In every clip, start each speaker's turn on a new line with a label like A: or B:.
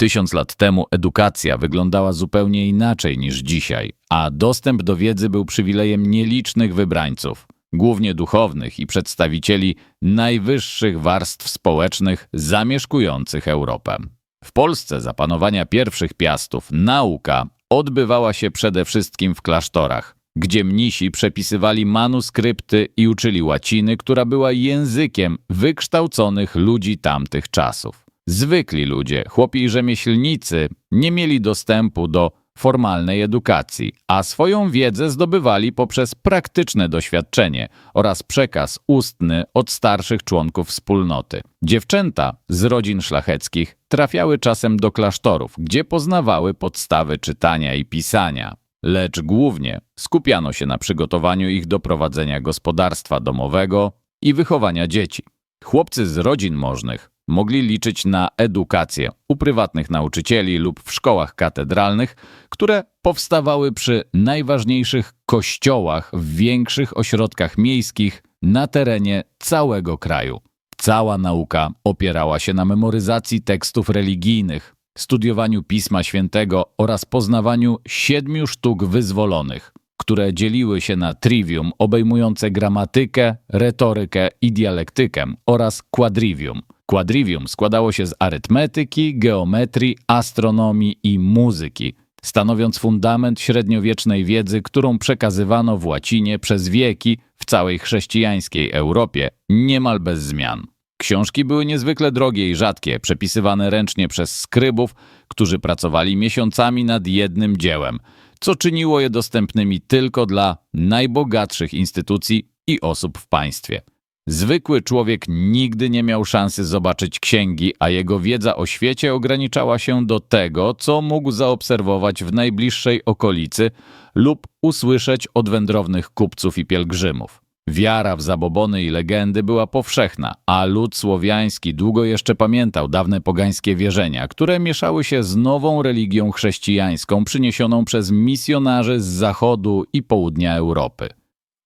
A: Tysiąc lat temu edukacja wyglądała zupełnie inaczej niż dzisiaj, a dostęp do wiedzy był przywilejem nielicznych wybrańców, głównie duchownych i przedstawicieli najwyższych warstw społecznych zamieszkujących Europę. W Polsce za panowania pierwszych piastów nauka odbywała się przede wszystkim w klasztorach, gdzie mnisi przepisywali manuskrypty i uczyli łaciny, która była językiem wykształconych ludzi tamtych czasów. Zwykli ludzie, chłopi i rzemieślnicy, nie mieli dostępu do formalnej edukacji, a swoją wiedzę zdobywali poprzez praktyczne doświadczenie oraz przekaz ustny od starszych członków wspólnoty. Dziewczęta z rodzin szlacheckich trafiały czasem do klasztorów, gdzie poznawały podstawy czytania i pisania, lecz głównie skupiano się na przygotowaniu ich do prowadzenia gospodarstwa domowego i wychowania dzieci. Chłopcy z rodzin możnych mogli liczyć na edukację u prywatnych nauczycieli lub w szkołach katedralnych, które powstawały przy najważniejszych kościołach w większych ośrodkach miejskich na terenie całego kraju. Cała nauka opierała się na memoryzacji tekstów religijnych, studiowaniu Pisma Świętego oraz poznawaniu siedmiu sztuk wyzwolonych, które dzieliły się na trivium obejmujące gramatykę, retorykę i dialektykę oraz quadrivium. Quadrivium składało się z arytmetyki, geometrii, astronomii i muzyki, stanowiąc fundament średniowiecznej wiedzy, którą przekazywano w łacinie przez wieki w całej chrześcijańskiej Europie, niemal bez zmian. Książki były niezwykle drogie i rzadkie, przepisywane ręcznie przez skrybów, którzy pracowali miesiącami nad jednym dziełem, co czyniło je dostępnymi tylko dla najbogatszych instytucji i osób w państwie. Zwykły człowiek nigdy nie miał szansy zobaczyć księgi, a jego wiedza o świecie ograniczała się do tego, co mógł zaobserwować w najbliższej okolicy lub usłyszeć od wędrownych kupców i pielgrzymów. Wiara w zabobony i legendy była powszechna, a lud słowiański długo jeszcze pamiętał dawne pogańskie wierzenia, które mieszały się z nową religią chrześcijańską przyniesioną przez misjonarzy z zachodu i południa Europy.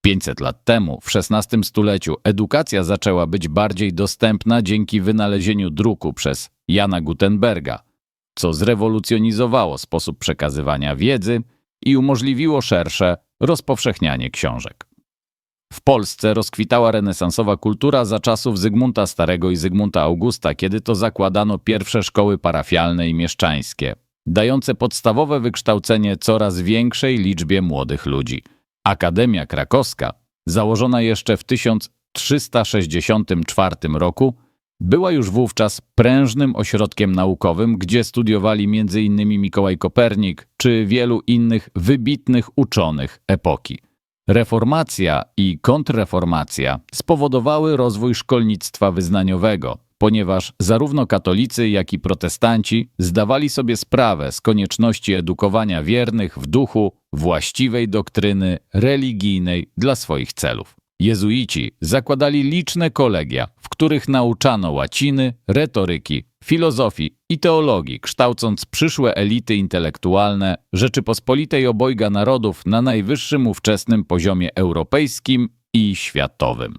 A: 500 lat temu, w XVI stuleciu, edukacja zaczęła być bardziej dostępna dzięki wynalezieniu druku przez Jana Gutenberga, co zrewolucjonizowało sposób przekazywania wiedzy i umożliwiło szersze rozpowszechnianie książek. W Polsce rozkwitała renesansowa kultura za czasów Zygmunta Starego i Zygmunta Augusta, kiedy to zakładano pierwsze szkoły parafialne i mieszczańskie, dające podstawowe wykształcenie coraz większej liczbie młodych ludzi. Akademia Krakowska, założona jeszcze w 1364 roku, była już wówczas prężnym ośrodkiem naukowym, gdzie studiowali m.in. Mikołaj Kopernik czy wielu innych wybitnych uczonych epoki. Reformacja i kontrreformacja spowodowały rozwój szkolnictwa wyznaniowego, ponieważ zarówno katolicy, jak i protestanci zdawali sobie sprawę z konieczności edukowania wiernych w duchu właściwej doktryny religijnej dla swoich celów. Jezuici zakładali liczne kolegia, w których nauczano łaciny, retoryki, filozofii i teologii, kształcąc przyszłe elity intelektualne Rzeczypospolitej obojga narodów na najwyższym ówczesnym poziomie europejskim i światowym.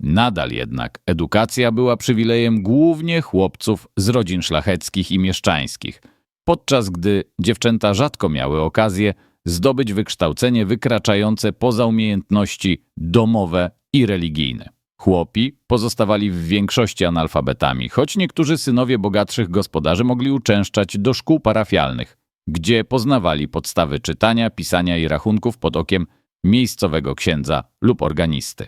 A: Nadal jednak edukacja była przywilejem głównie chłopców z rodzin szlacheckich i mieszczańskich, podczas gdy dziewczęta rzadko miały okazję zdobyć wykształcenie wykraczające poza umiejętności domowe i religijne. Chłopi pozostawali w większości analfabetami, choć niektórzy synowie bogatszych gospodarzy mogli uczęszczać do szkół parafialnych, gdzie poznawali podstawy czytania, pisania i rachunków pod okiem miejscowego księdza lub organisty.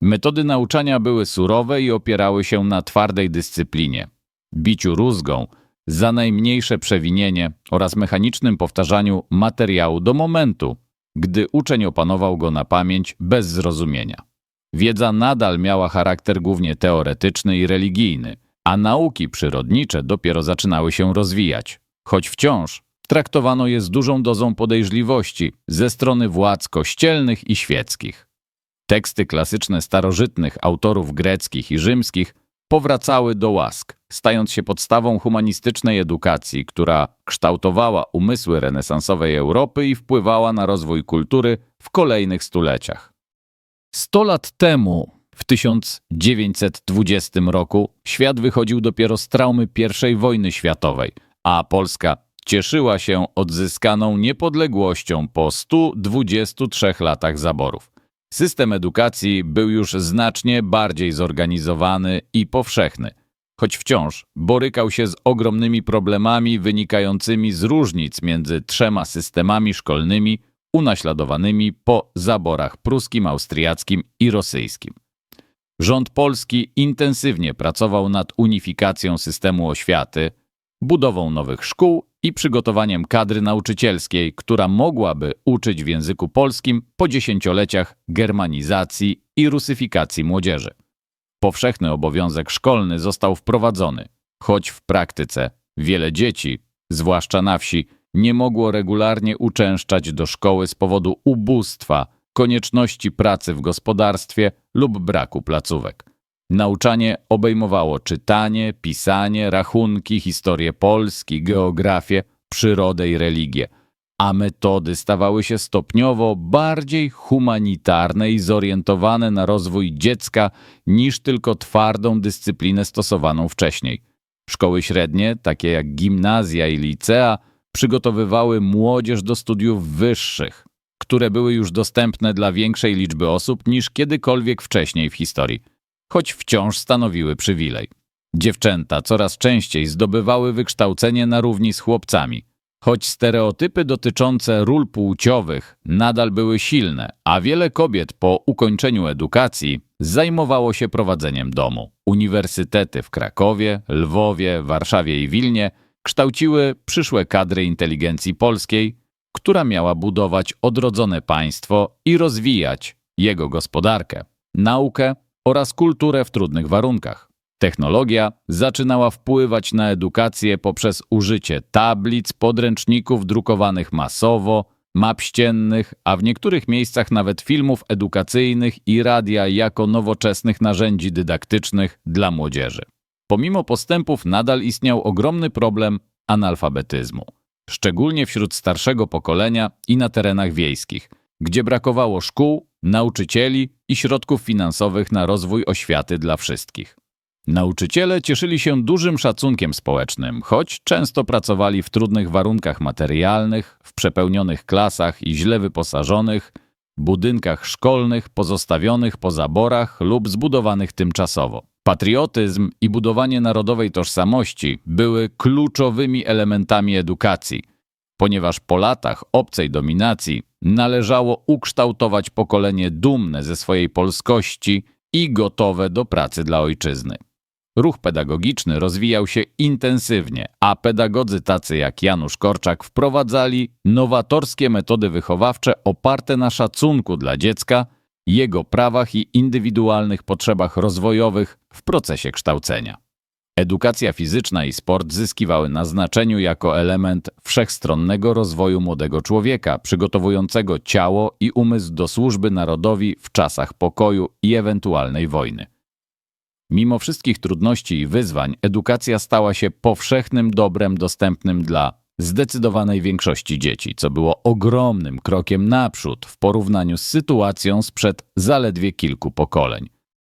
A: Metody nauczania były surowe i opierały się na twardej dyscyplinie, biciu rózgą za najmniejsze przewinienie oraz mechanicznym powtarzaniu materiału do momentu, gdy uczeń opanował go na pamięć bez zrozumienia. Wiedza nadal miała charakter głównie teoretyczny i religijny, a nauki przyrodnicze dopiero zaczynały się rozwijać, choć wciąż traktowano je z dużą dozą podejrzliwości ze strony władz kościelnych i świeckich. Teksty klasyczne starożytnych autorów greckich i rzymskich powracały do łask, stając się podstawą humanistycznej edukacji, która kształtowała umysły renesansowej Europy i wpływała na rozwój kultury w kolejnych stuleciach. Sto lat temu, w 1920 roku, świat wychodził dopiero z traumy I wojny światowej, a Polska cieszyła się odzyskaną niepodległością po 123 latach zaborów. System edukacji był już znacznie bardziej zorganizowany i powszechny, choć wciąż borykał się z ogromnymi problemami wynikającymi z różnic między trzema systemami szkolnymi unaśladowanymi po zaborach pruskim, austriackim i rosyjskim. Rząd polski intensywnie pracował nad unifikacją systemu oświaty, budową nowych szkół i przygotowaniem kadry nauczycielskiej, która mogłaby uczyć w języku polskim po dziesięcioleciach germanizacji i rusyfikacji młodzieży. Powszechny obowiązek szkolny został wprowadzony, choć w praktyce wiele dzieci, zwłaszcza na wsi, nie mogło regularnie uczęszczać do szkoły z powodu ubóstwa, konieczności pracy w gospodarstwie lub braku placówek. Nauczanie obejmowało czytanie, pisanie, rachunki, historię Polski, geografię, przyrodę i religię, a metody stawały się stopniowo bardziej humanitarne i zorientowane na rozwój dziecka niż tylko twardą dyscyplinę stosowaną wcześniej. Szkoły średnie, takie jak gimnazja i licea, przygotowywały młodzież do studiów wyższych, które były już dostępne dla większej liczby osób niż kiedykolwiek wcześniej w historii, choć wciąż stanowiły przywilej. Dziewczęta coraz częściej zdobywały wykształcenie na równi z chłopcami, choć stereotypy dotyczące ról płciowych nadal były silne, a wiele kobiet po ukończeniu edukacji zajmowało się prowadzeniem domu. Uniwersytety w Krakowie, Lwowie, Warszawie i Wilnie kształciły przyszłe kadry inteligencji polskiej, która miała budować odrodzone państwo i rozwijać jego gospodarkę, naukę oraz kulturę w trudnych warunkach. Technologia zaczynała wpływać na edukację poprzez użycie tablic, podręczników drukowanych masowo, map ściennych, a w niektórych miejscach nawet filmów edukacyjnych i radia jako nowoczesnych narzędzi dydaktycznych dla młodzieży. Pomimo postępów nadal istniał ogromny problem analfabetyzmu, szczególnie wśród starszego pokolenia i na terenach wiejskich, gdzie brakowało szkół, nauczycieli i środków finansowych na rozwój oświaty dla wszystkich. Nauczyciele cieszyli się dużym szacunkiem społecznym, choć często pracowali w trudnych warunkach materialnych, w przepełnionych klasach i źle wyposażonych, budynkach szkolnych pozostawionych po zaborach lub zbudowanych tymczasowo. Patriotyzm i budowanie narodowej tożsamości były kluczowymi elementami edukacji, ponieważ po latach obcej dominacji należało ukształtować pokolenie dumne ze swojej polskości i gotowe do pracy dla ojczyzny. Ruch pedagogiczny rozwijał się intensywnie, a pedagodzy tacy jak Janusz Korczak wprowadzali nowatorskie metody wychowawcze oparte na szacunku dla dziecka, jego prawach i indywidualnych potrzebach rozwojowych w procesie kształcenia. Edukacja fizyczna i sport zyskiwały na znaczeniu jako element wszechstronnego rozwoju młodego człowieka, przygotowującego ciało i umysł do służby narodowi w czasach pokoju i ewentualnej wojny. Mimo wszystkich trudności i wyzwań, edukacja stała się powszechnym dobrem dostępnym dla zdecydowanej większości dzieci, co było ogromnym krokiem naprzód w porównaniu z sytuacją sprzed zaledwie kilku pokoleń.